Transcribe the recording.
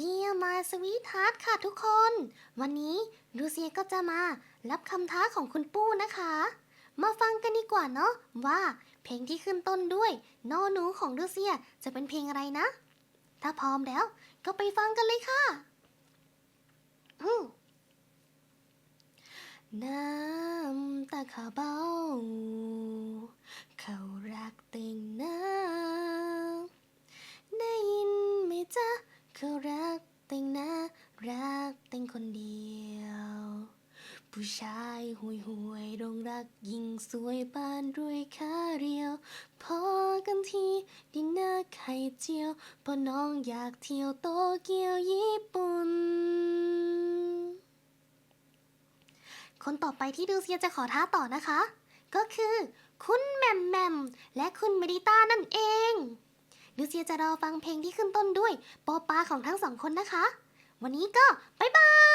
Dear My Sweetheart ค่ะทุกคน วันนี้ลูเซียก็จะมารับคำท้าของคุณปู้นะคะ มาฟังกันดีกว่าเนาะว่าเพลงที่ขึ้นต้นด้วยนอหนูของลูเซียจะเป็นเพลงอะไรนะ ถ้าพร้อมแล้วก็ไปฟังกันเลยค่ะอืมน้ำตาขาเบาเขา เขารักเต็งนะ รักเต็งคนเดียว ผู้ชายห่วยห่วยรงรักยิ่งสวยปานรวยค่าเรียว พอกันทีดินเนอร์ไข่เจียวพอน้องอยากเที่ยวโตเกียวญี่ปุ่น คนต่อไปที่ดูเซียจะขอท้าต่อนะคะ ก็คือ คุณแหม่มแหม่มและคุณเมดิต้านั่นเอง ลูเซียจะรอฟังเพลงที่ขึ้นต้นด้วย โปอปาของทั้งสองคนนะคะ วันนี้ก็บ๊ายบาย